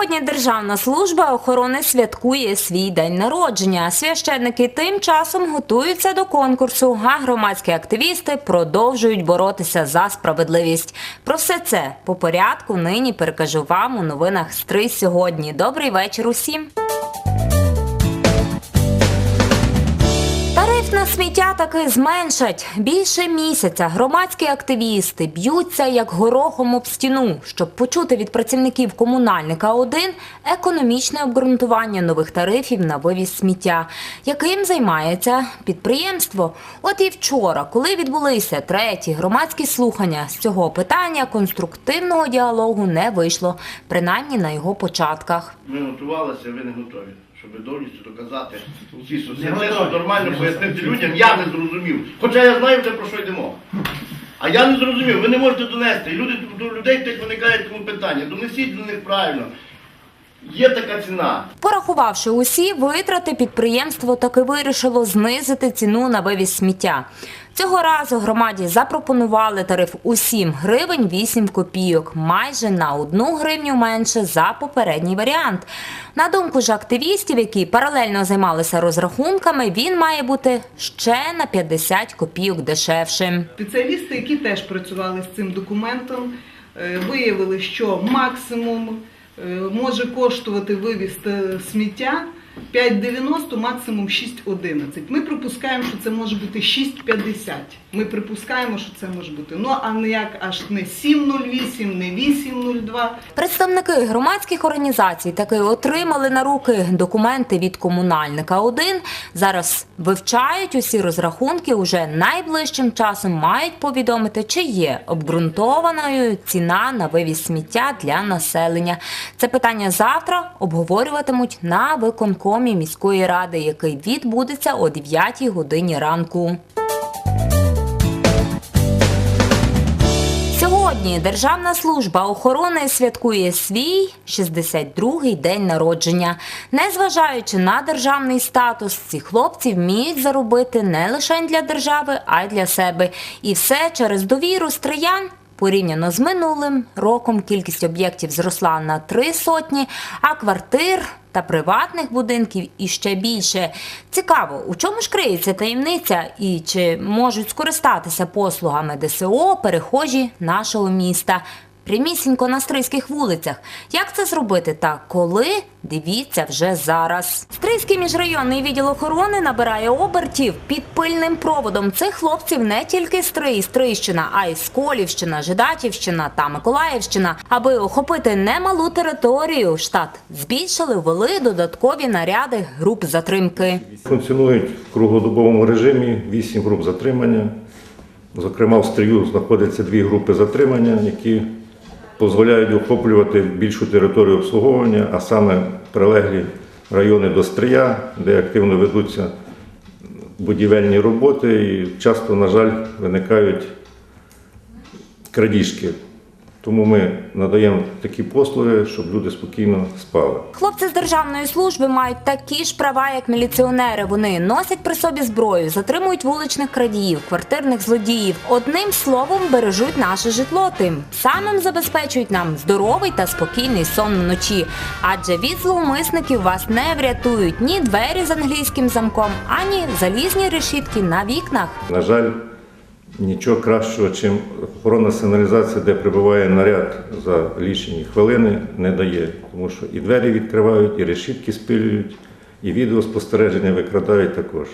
Сьогодні Державна служба охорони святкує свій день народження. Священники тим часом готуються до конкурсу, а громадські активісти продовжують боротися за справедливість. Про все це по порядку нині перекажу вам у новинах Стри сьогодні. Добрий вечір усім. Тариф на сміття таки зменшать. Більше місяця громадські активісти б'ються як горохом об стіну, щоб почути від працівників комунальника 1 економічне обґрунтування нових тарифів на вивіз сміття, яким займається підприємство. От і вчора, коли відбулися треті громадські слухання з цього питання, конструктивного діалогу не вийшло, принаймні на його початках. Ми готувалися, ви не готові. Щоб повністю доказати всі соціальні, щоб нормально пояснити людям, я не зрозумів. Хоча я знаю вже про що йдемо. А я не зрозумів, ви не можете донести. І люди, до людей тих виникають тому питання. Донесіть до них правильно. Є така ціна. Порахувавши усі витрати, підприємство таки вирішило знизити ціну на вивіз сміття. Цього разу громаді запропонували тариф у 7 гривень 8 копійок, майже на 1 гривню менше за попередній варіант. На думку ж активістів, які паралельно займалися розрахунками, він має бути ще на 50 копійок дешевшим. Спеціалісти, які теж працювали з цим документом, е, виявили, що максимум е, може коштувати вивіз е, сміття 5,90, максимум 6,11. Ми припускаємо, що це може бути 6,50. Ми припускаємо, що це може бути. Ну а не як аж не 7,08, не 8,02. Представники громадських організацій таки отримали на руки документи від комунальника 1 Зараз вивчають усі розрахунки. Уже найближчим часом мають повідомити, чи є обґрунтованою ціна на вивіз сміття для населення. Це питання завтра обговорюватимуть на виконкомі міської ради, який відбудеться о 9 годині ранку. Сьогодні Державна служба охорони святкує свій 62-й день народження. Незважаючи на державний статус, ці хлопці вміють заробити не лише для держави, а й для себе. І все через довіру стриян. Порівняно з минулим роком кількість об'єктів зросла на три сотні, а квартир та приватних будинків іще більше. Цікаво, у чому ж криється таємниця і чи можуть скористатися послугами ДСО перехожі нашого міста? Прямісінько на стрийських вулицях. Як це зробити та коли? Дивіться вже зараз. Стрийський міжрайонний відділ охорони набирає обертів під пильним проводом. Цих хлопців не тільки Стрий, Стрийщина, а й Сколівщина, Жидачівщина та Миколаївщина. Аби охопити немалу територію, штат збільшили, ввели додаткові наряди груп затримки. Функціонують в круглодобовому режимі 8 груп затримання. Зокрема, в стрію знаходяться дві групи затримання, які дозволяють охоплювати більшу територію обслуговування, а саме прилеглі райони до стрия, де активно ведуться будівельні роботи, і часто, на жаль, виникають крадіжки. Тому ми надаємо такі послуги, щоб люди спокійно спали. Хлопці з державної служби мають такі ж права, як міліціонери. Вони носять при собі зброю, затримують вуличних крадіїв, квартирних злодіїв. Одним словом, бережуть наше житло. Тим самим забезпечують нам здоровий та спокійний сон вночі. Адже від зловмисників вас не врятують ні двері з англійським замком, ані залізні решітки на вікнах. На жаль, нічого кращого, чим охоронна сигналізація, де прибуває наряд за лічені хвилини, не дає. Тому що і двері відкривають, і решітки спилюють, і відеоспостереження викрадають також.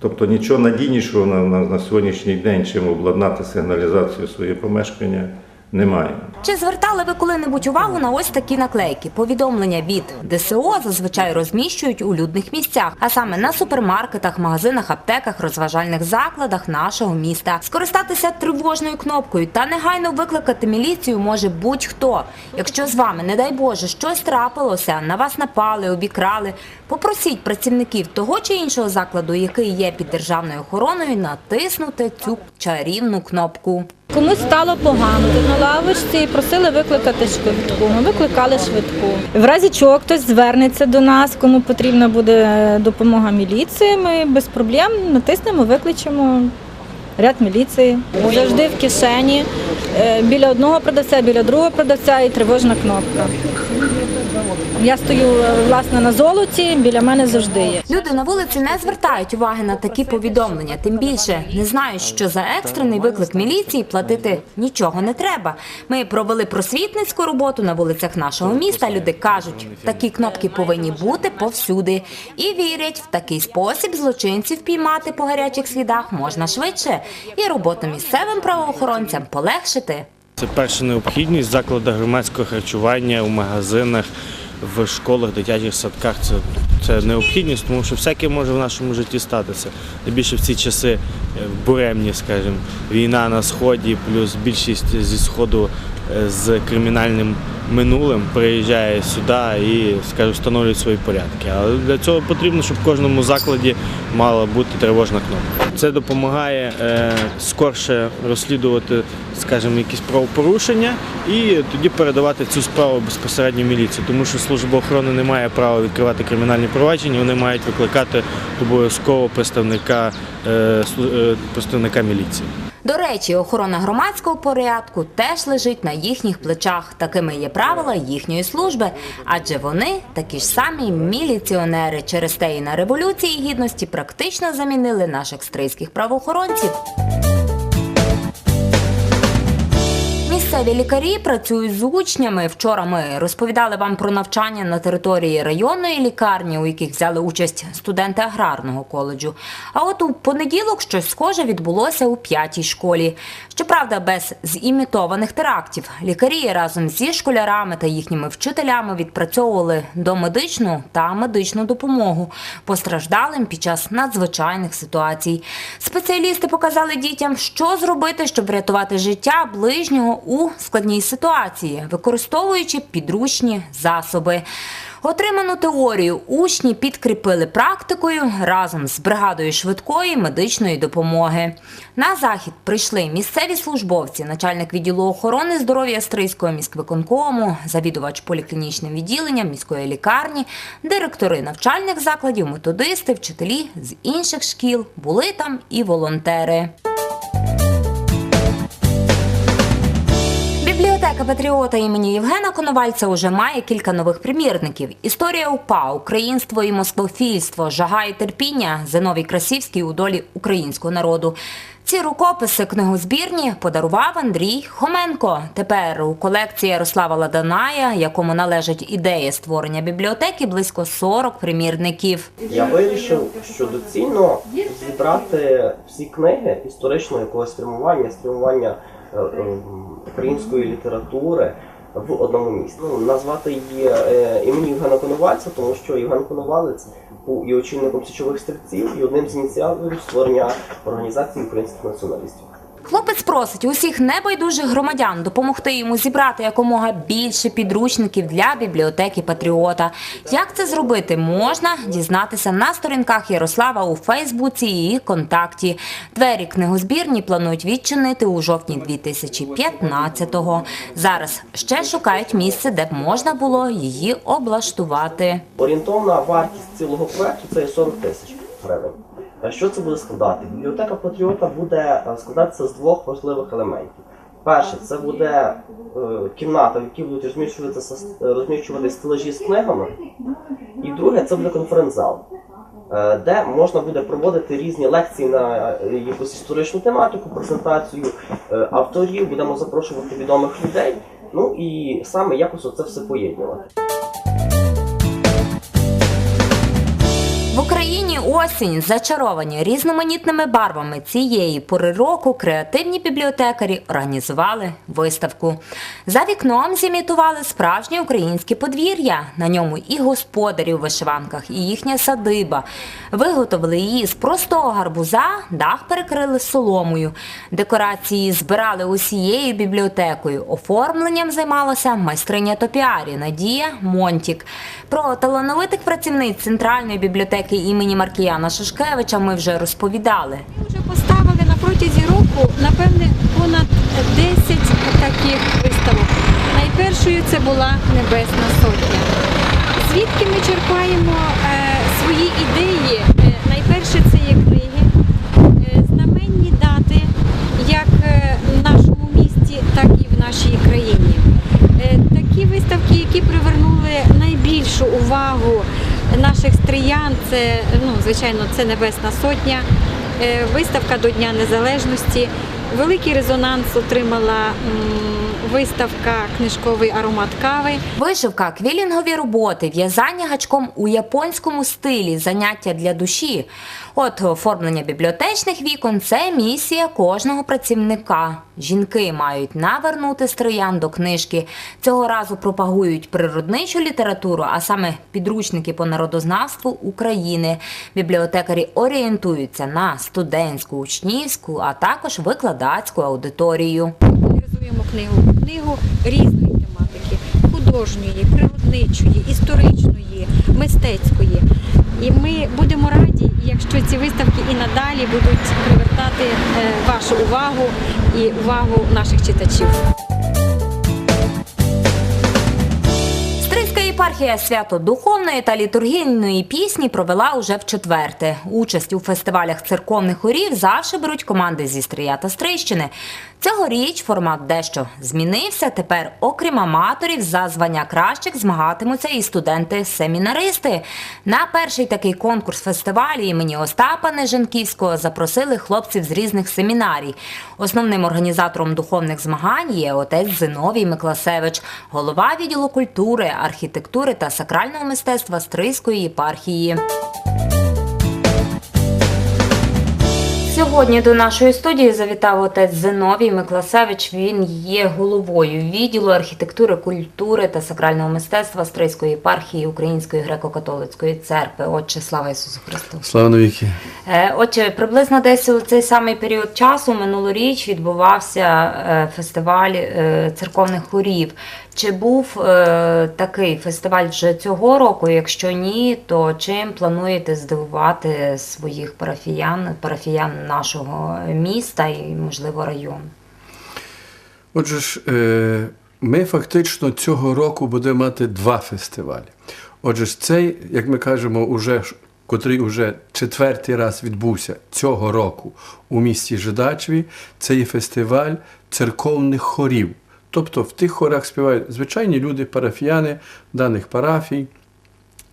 Тобто нічого надійнішого на, на, на сьогоднішній день, чим обладнати сигналізацію своє помешкання, немає. Чи звертали ви коли-небудь увагу на ось такі наклейки? Повідомлення від ДСО зазвичай розміщують у людних місцях, а саме на супермаркетах, магазинах, аптеках, розважальних закладах нашого міста. Скористатися тривожною кнопкою та негайно викликати міліцію може будь-хто. Якщо з вами, не дай Боже, щось трапилося, на вас напали, обікрали. Попросіть працівників того чи іншого закладу, який є під державною охороною, натиснути цю чарівну кнопку. Комусь стало погано на лавочці і просили викликати швидку. Ми викликали швидку. В разі чого хтось звернеться до нас, кому потрібна буде допомога міліції, ми без проблем натиснемо, викличемо ряд міліції. Завжди в кишені. е, Біля одного продавця, біля другого продавця і тривожна кнопка. Я стою е, власне на золоті, біля мене завжди є. Люди на вулиці не звертають уваги на такі повідомлення. Тим більше не знають, що за екстрений виклик міліції платити нічого не треба. Ми провели просвітницьку роботу на вулицях нашого міста. Люди кажуть, такі кнопки повинні бути повсюди і вірять, в такий спосіб злочинців піймати по гарячих слідах можна швидше, і роботу місцевим правоохоронцям полегшити. Це перша необхідність в закладах громадського харчування, у магазинах, в школах, дитячих садках. Це, це необхідність, тому що всяке може в нашому житті статися. Найбільше в ці часи е, буремні, скажімо, війна на сході, плюс більшість зі сходу е, з кримінальним минулим приїжджає сюди і, скажімо, встановлюють свої порядки. Але для цього потрібно, щоб в кожному закладі мала бути тривожна кнопка. Це допомагає е, скорше розслідувати, скажімо, якісь правопорушення і тоді передавати цю справу безпосередньо міліції, тому що служба охорони не має права відкривати кримінальні провадження, вони мають викликати обов'язково представника, е, е, представника міліції. До речі, охорона громадського порядку теж лежить на їхніх плечах. Такими є правила їхньої служби, адже вони такі ж самі міліціонери. Через те і на революції гідності практично замінили наших стрийських правоохоронців. Місцеві лікарі працюють з учнями. Вчора ми розповідали вам про навчання на території районної лікарні, у яких взяли участь студенти аграрного коледжу. А от у понеділок щось схоже відбулося у п'ятій школі. Щоправда, без зімітованих терактів. Лікарі разом зі школярами та їхніми вчителями відпрацьовували домедичну та медичну допомогу постраждалим під час надзвичайних ситуацій. Спеціалісти показали дітям, що зробити, щоб врятувати життя ближнього у складній ситуації, використовуючи підручні засоби. Отриману теорію учні підкріпили практикою разом з бригадою швидкої медичної допомоги. На захід прийшли місцеві службовці, начальник відділу охорони здоров'я Стрийського міськвиконкому, завідувач поліклінічним відділенням міської лікарні, директори навчальних закладів, методисти, вчителі з інших шкіл. Були там і волонтери. Бібліотека патріота імені Євгена Коновальця уже має кілька нових примірників. Історія УПА, українство і москвофільство, жага і терпіння Зиновій Красівський у долі українського народу. Ці рукописи книгозбірні подарував Андрій Хоменко. Тепер у колекції Ярослава Ладаная, якому належить ідея створення бібліотеки, близько 40 примірників. Я вирішив, що доцільно зібрати всі книги історичного якогось спрямування, спрямування української літератури в одному місці. Ну, назвати її е, імені Євгена Коновальця, тому що Євген Коновалець був і очільником січових стрільців, і одним з ініціаторів створення організації українських націоналістів. Хлопець просить усіх небайдужих громадян допомогти йому зібрати якомога більше підручників для бібліотеки Патріота. Як це зробити, можна дізнатися на сторінках Ярослава у Фейсбуці і контакті. Двері книгозбірні планують відчинити у жовтні 2015-го. Зараз ще шукають місце, де б можна було її облаштувати. Орієнтовна вартість цілого проекту це є 40 тисяч гривень. Що це буде складати? Бібліотека Патріота буде е, складатися з двох важливих елементів. Перше, це буде е, кімната, в якій будуть розміщуватися, е, розміщувати стелажі з книгами. І друге, це буде конференц-зал, де можна буде проводити різні лекції на якусь історичну тематику, презентацію авторів, будемо запрошувати відомих людей. Ну і саме якось оце все поєднувати. Україні осінь зачаровані різноманітними барвами цієї пори року. Креативні бібліотекарі організували виставку. За вікном зімітували справжнє українське подвір'я. На ньому і господарі у вишиванках, і їхня садиба. Виготовили її з простого гарбуза, дах перекрили соломою. Декорації збирали усією бібліотекою. Оформленням займалася майстриня топіарі Надія Монтік. Про талановитих працівниць центральної бібліотеки імені Маркіяна Шашкевича ми вже розповідали. Ми вже поставили на протязі року, напевне, понад 10 таких виставок. Найпершою це була Небесна Сотня. Звідки ми черпаємо е, свої ідеї? Е, найперше це є книги, е, знаменні дати як в нашому місті, так і в нашій країні. Такі виставки, які привернули найбільшу увагу наших стріян це, ну, звичайно, це Небесна Сотня, е, виставка до Дня Незалежності. Великий резонанс отримала виставка Книжковий аромат кави. Вишивка, квілінгові роботи, в'язання гачком у японському стилі, заняття для душі. От оформлення бібліотечних вікон це місія кожного працівника. Жінки мають навернути стриян до книжки. Цього разу пропагують природничу літературу, а саме підручники по народознавству України. Бібліотекарі орієнтуються на студентську, учнівську, а також викладацьку аудиторію. Книгу. Книгу різної тематики: художньої, природничої, історичної, мистецької. І ми будемо раді, якщо ці виставки і надалі будуть привертати е, вашу увагу і увагу наших читачів. Єпархія свято духовної та літургійної пісні провела уже в четверте. Участь у фестивалях церковних хорів завжди беруть команди зі Стрия та Стрийщини. Цьогоріч формат дещо змінився. Тепер, окрім аматорів, за звання кращих змагатимуться і студенти-семінаристи. На перший такий конкурс фестивалі імені Остапа Нежанківського запросили хлопців з різних семінарій. Основним організатором духовних змагань є отець Зиновій Микласевич, голова відділу культури, архітектури та сакрального мистецтва Стрийської єпархії. Сьогодні до нашої студії завітав отець Зиновій Микласевич. Він є головою відділу архітектури, культури та сакрального мистецтва Стрийської єпархії Української греко-католицької церкви. Отче, слава Ісусу Христу! Слава навіки. Е, Отже, приблизно десь у цей самий період часу минулоріч відбувався е, фестиваль е, церковних хорів. Чи був е, такий фестиваль вже цього року? Якщо ні, то чим плануєте здивувати своїх парафіян, парафіян нашого міста і, можливо, району? Отже ж, е, ми фактично цього року будемо мати два фестивалі. Отже ж, цей, як ми кажемо, уже, котрий уже четвертий раз відбувся цього року у місті Жидачеві, це є фестиваль церковних хорів. Тобто в тих хорах співають звичайні люди, парафіяни даних парафій.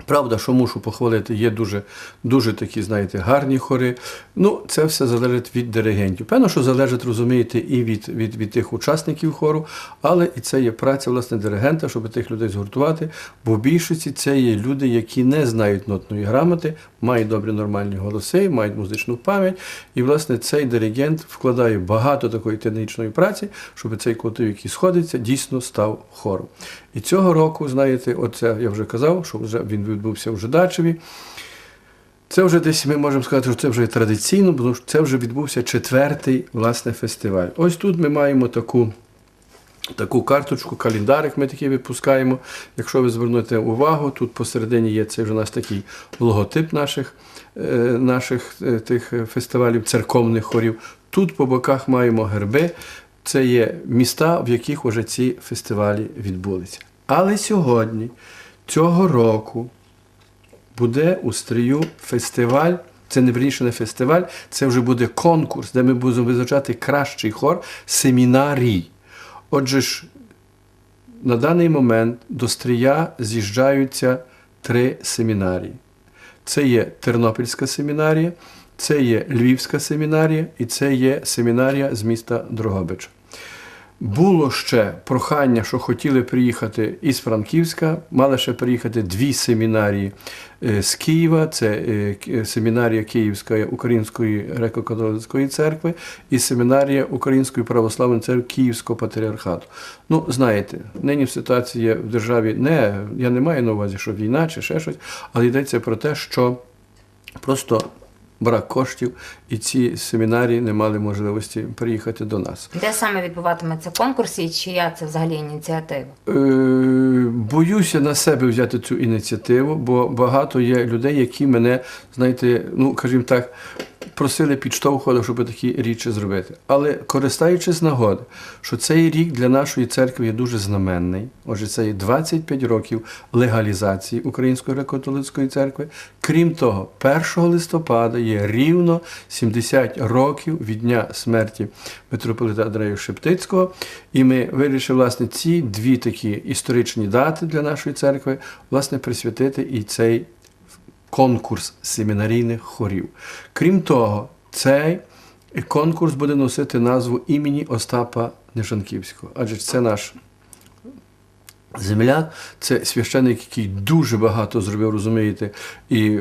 Правда, що мушу похвалити, є дуже, дуже такі, знаєте, гарні хори. Ну, це все залежить від диригентів. Певно, що залежить, розумієте, і від, від, від тих учасників хору, але і це є праця власне диригента, щоб тих людей згуртувати. Бо в більшості це є люди, які не знають нотної грамоти, мають добрі нормальні голоси, мають музичну пам'ять. І, власне, цей диригент вкладає багато такої технічної праці, щоб цей колектив, який сходиться, дійсно став хором. І цього року, знаєте, оце я вже казав, що вже він відбувся в Жидачеві. Це вже десь ми можемо сказати, що це вже традиційно, бо це вже відбувся четвертий власне фестиваль. Ось тут ми маємо таку. Таку карточку, календарик ми такий випускаємо. Якщо ви звернете увагу, тут посередині є цей вже у нас такий логотип наших, е, наших е, тих фестивалів, церковних хорів. Тут по боках маємо герби. Це є міста, в яких вже ці фестивалі відбулися. Але сьогодні, цього року, буде у стрію фестиваль. Це не верніше не фестиваль, це вже буде конкурс, де ми будемо визначати кращий хор семінарій. Отже ж, на даний момент до Стрия з'їжджаються три семінарії. Це є Тернопільська семінарія, це є Львівська семінарія і це є семінарія з міста Дрогобича. Було ще прохання, що хотіли приїхати із Франківська, мали ще приїхати дві семінарії е, з Києва, це е, семінарія Київської Української греко-католицької церкви і семінарія Української православної церкви Київського патріархату. Ну, знаєте, нині ситуація в державі не, я не маю на увазі, що війна чи ще щось, але йдеться про те, що просто брак коштів, і ці семінарії не мали можливості приїхати до нас. Де саме відбуватиметься конкурс і чия це взагалі ініціатива? Е, Боюся на себе взяти цю ініціативу, бо багато є людей, які мене, знаєте, ну, скажімо так, просили, підштовхували, щоб такі річі зробити. Але користаючись нагоди, що цей рік для нашої церкви є дуже знаменний, отже, це є 25 років легалізації Української греко-католицької церкви. Крім того, 1 листопада є рівно 70 років від дня смерті митрополита Андрея Шептицького. І ми вирішили, власне, ці дві такі історичні дати для нашої церкви, власне, присвятити і цей конкурс семінарійних хорів. Крім того, цей конкурс буде носити назву імені Остапа Нежанківського, адже це наш земляк, це священик, який дуже багато зробив, розумієте, і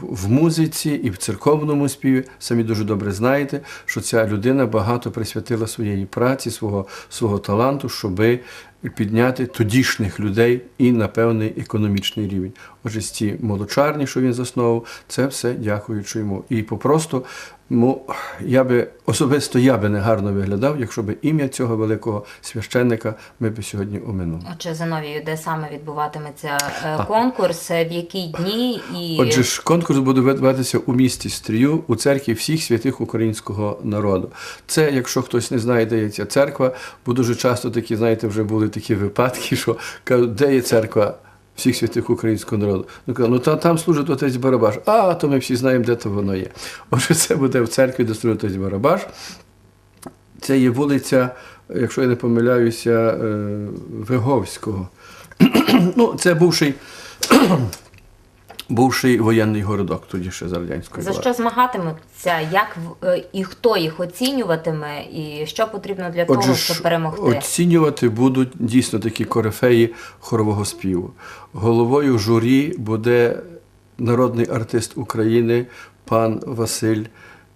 в музиці, і в церковному співі. Самі дуже добре знаєте, що ця людина багато присвятила своєї праці, свого, свого таланту, щоби підняти тодішніх людей і на певний економічний рівень. Отже, ці молочарні, що він заснував, це все дякуючи йому. І попросту, ну, я би особисто я би не гарно виглядав, якщо би ім'я цього великого священника ми би сьогодні оминули. Отже, Зиновію, де саме відбуватиметься е, конкурс, е, в які дні і Отже ж, конкурс буде відбуватися у місті Стрію у церкві всіх святих українського народу. Це, якщо хтось не знає, де є ця церква, бо дуже часто такі, знаєте, вже були такі випадки, що кажуть, де є церква всіх святих українського народу. Ну, кажуть, ну там, там служить отець Барабаш. А, то ми всі знаємо, де то воно є. Отже, це буде в церкві, де служить отець Барабаш. Це є вулиця, якщо я не помиляюся, е, Виговського. ну, це бувший. Бувший воєнний городок, тоді ще за радянської за влади. що змагатимуться, як е, і хто їх оцінюватиме, і що потрібно для Отже, того, щоб перемогти? оцінювати будуть дійсно такі корифеї хорового співу. Головою журі буде народний артист України пан Василь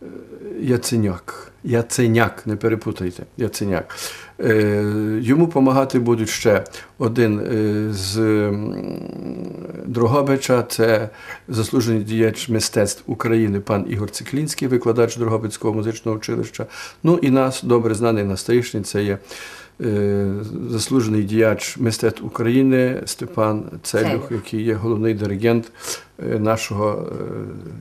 е, Яценяк. Яценяк, не перепутайте, Яценяк. Е, Йому допомагати будуть ще один е, з Другобича це заслужений діяч мистецтв України, пан Ігор Циклінський, викладач Дрогобицького музичного училища. Ну і нас добре знаний на це є заслужений діяч мистецтв України Степан Целюх, який є головний диригент е, нашого е,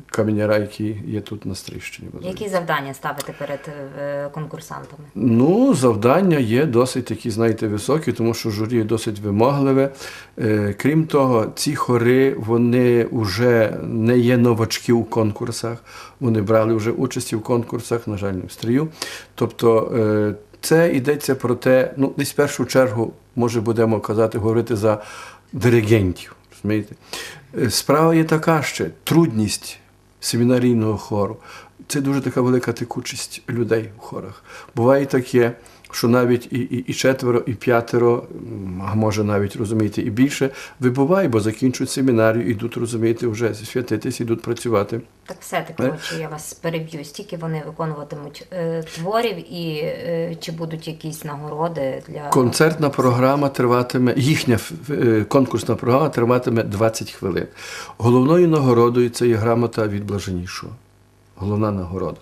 каменяра, який є тут на Стрищині. Які завдання ставити перед е, конкурсантами? Ну, завдання є досить такі, знаєте, високі, тому що журі досить вимогливе. Е, Крім того, ці хори вони вже не є новачки у конкурсах, вони брали вже участь в конкурсах, на жаль, не в стрію. Тобто е, це йдеться про те, ну, десь в першу чергу, може, будемо казати, говорити за диригентів. Розумієте? Е, Справа є така ще трудність семінарійного хору. Це дуже така велика текучість людей в хорах. Буває таке, що навіть і, і, і четверо, і п'ятеро, а може навіть розумієте, і більше вибуває, бо закінчують семінарію, йдуть, розумієте, вже святитись, ідуть працювати. Так все-таки, Е? я вас переб'ю, стільки вони виконуватимуть е, творів і е, чи будуть якісь нагороди для Концертна програма триватиме, їхня е, конкурсна програма триватиме 20 хвилин. Головною нагородою це є грамота від блаженнішого. Головна нагорода.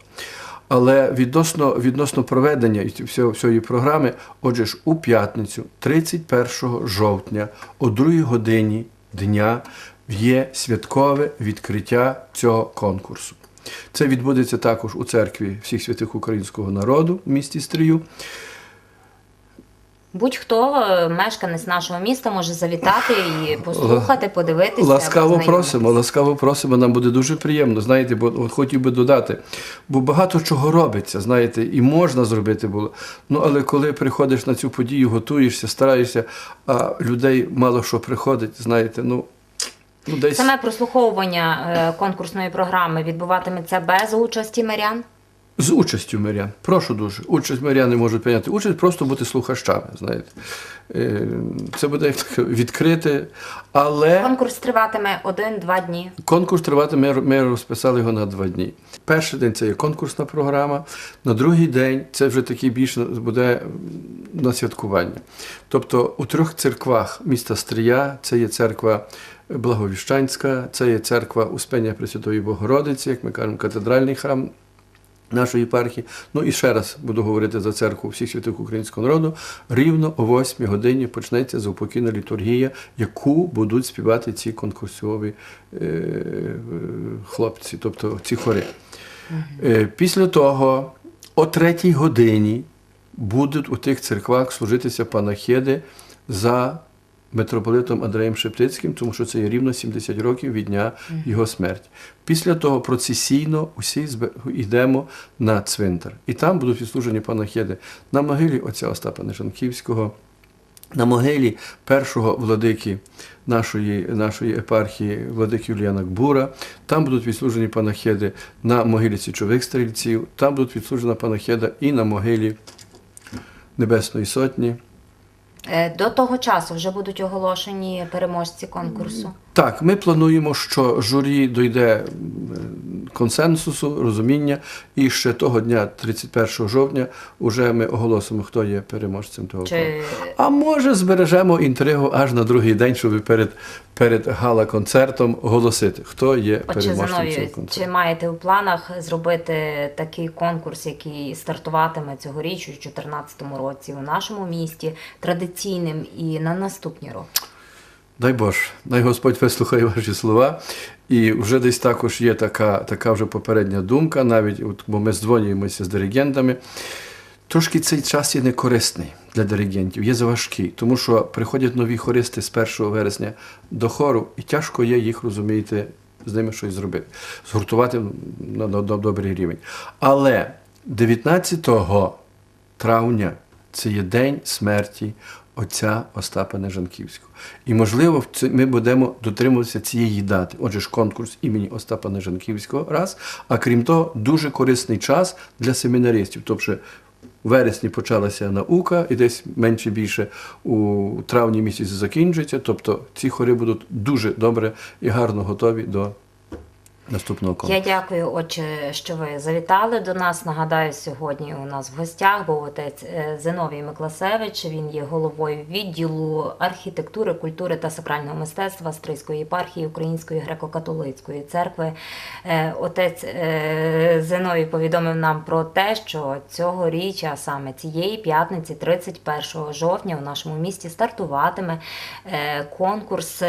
Але відносно, відносно проведення всієї програми, отже ж, у п'ятницю, 31 жовтня, о 2 годині дня, є святкове відкриття цього конкурсу. Це відбудеться також у церкві всіх святих українського народу в місті Стрію. Будь-хто е, мешканець нашого міста може завітати і послухати, подивитися. Ласкаво просимо, ласкаво просимо, нам буде дуже приємно. Знаєте, бо хотів би додати, бо багато чого робиться, знаєте, і можна зробити було. Ну але коли приходиш на цю подію, готуєшся, стараєшся, а людей мало що приходить, знаєте, ну, ну десь Саме прослуховування е, конкурсної програми відбуватиметься без участі мирян. З участю мирян. Прошу дуже. Участь миряни можуть прийняти участь, просто бути слухачами. Знаєте, Е, це буде як таке відкрите, але. Конкурс триватиме один-два дні. Конкурс триватиме, ми, ми розписали його на два дні. Перший день це є конкурсна програма, на другий день це вже такий більш буде на святкування. Тобто у трьох церквах міста Стрия це є церква Благовіщанська, це є церква Успення Пресвятої Богородиці, як ми кажемо, катедральний храм нашої єпархії. Ну і ще раз буду говорити за церкву всіх святих українського народу. Рівно о 8 годині почнеться заупокійна літургія, яку будуть співати ці конкурсові е, хлопці, тобто ці хори. Е, Після того, о третій годині, будуть у тих церквах служитися панахиди за митрополитом Андреєм Шептицьким, тому що це є рівно 70 років від дня його смерті. Після того процесійно усі йдемо на цвинтар. І там будуть відслужені панахиди на могилі отця Остапа Нежанківського, на могилі першого владики нашої, нашої епархії, владики Юліана Гбура, там будуть відслужені панахиди на могилі січових стрільців, там будуть відслужена панахида і на могилі Небесної Сотні. Е, До того часу вже будуть оголошені переможці конкурсу. Так, ми плануємо, що журі дойде консенсусу, розуміння, і ще того дня, 31 жовтня, уже ми оголосимо, хто є переможцем того. Чи А може збережемо інтригу аж на другий день, щоб перед, перед гала-концертом оголосити, хто є Отже, переможцем цього концерту. чи маєте у планах зробити такий конкурс, який стартуватиме цьогоріч у 2014 році у нашому місті, традиційним і на наступні роки? Дай Боже, дай Господь вислухає ваші слова. І вже десь також є така, така вже попередня думка, навіть от, бо ми здзвонюємося з диригентами. Трошки цей час є некорисний для диригентів, є заважкий, тому що приходять нові хористи з 1 вересня до хору, і тяжко є їх, розумієте, з ними щось зробити, згуртувати на, на, на добрий рівень. Але 19 травня це є день смерті отця Остапа Нежанківського. І, можливо, ми будемо дотримуватися цієї дати. Отже ж, конкурс імені Остапа Нежанківського раз. А крім того, дуже корисний час для семінаристів. Тобто, у вересні почалася наука, і десь менше більше у травні місяці закінчується. Тобто ці хори будуть дуже добре і гарно готові до наступного конкурсу. Я дякую, отче, що ви завітали до нас. Нагадаю, сьогодні у нас в гостях був отець е, Зиновій Микласевич. Він є головою відділу архітектури, культури та сакрального мистецтва Стрийської єпархії Української греко-католицької церкви. Е, Отець е, Зиновій повідомив нам про те, що цьогоріч, а саме цієї п'ятниці, 31 жовтня, у нашому місті стартуватиме конкурс,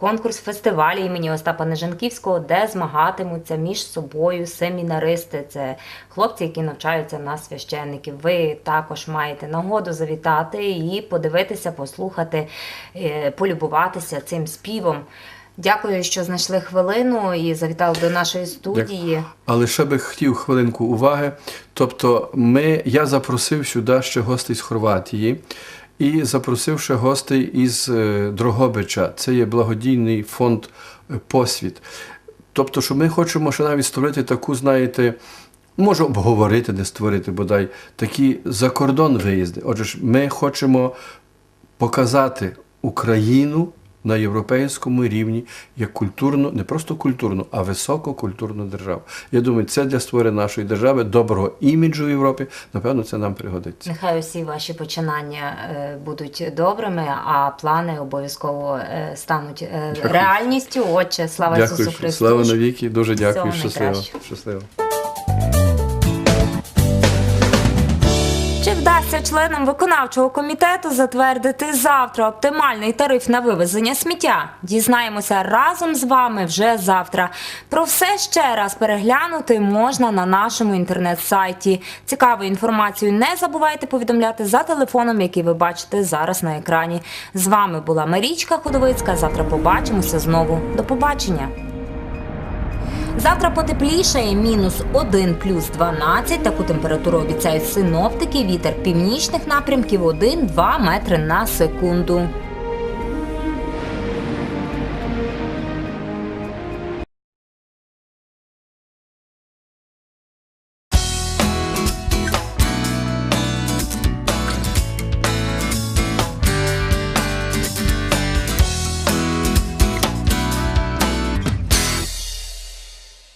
конкурс фестивалю імені Остапа Нежанківського, де змагатимуться між собою семінаристи. Це хлопці, які навчаються на священників. Ви також маєте нагоду завітати і подивитися, послухати, е, полюбуватися цим співом. Дякую, що знайшли хвилину і завітали до нашої студії. Але ще би хотів хвилинку уваги. Тобто, ми, я запросив сюди ще гостей з Хорватії і запросив ще гостей із е, Дрогобича. Це є благодійний фонд е, Посвіт. Тобто, що ми хочемо ще навіть створити таку, знаєте, може обговорити, не створити бодай такі за кордон виїзди. Отже ми хочемо показати Україну на європейському рівні як культурну, не просто культурну, а висококультурну державу. Я думаю, це для створення нашої держави, доброго іміджу в Європі, напевно, це нам пригодиться. Нехай усі ваші починання е, будуть добрими, а плани обов'язково е, стануть е, Дякую. реальністю. Отче, слава Дякую, Ісусу Христу! слава навіки, дуже дякую, Всього щасливо. щасливо. Чи членам виконавчого комітету затвердити завтра оптимальний тариф на вивезення сміття? Дізнаємося разом з вами вже завтра. Про все ще раз переглянути можна на нашому інтернет-сайті. Цікаву інформацію не забувайте повідомляти за телефоном, який ви бачите зараз на екрані. З вами була Марічка Ходовицька. Завтра побачимося знову. До побачення. Завтра потеплішає мінус 1 плюс 12. Таку температуру обіцяють синоптики. Вітер північних напрямків 1-2 метри на секунду.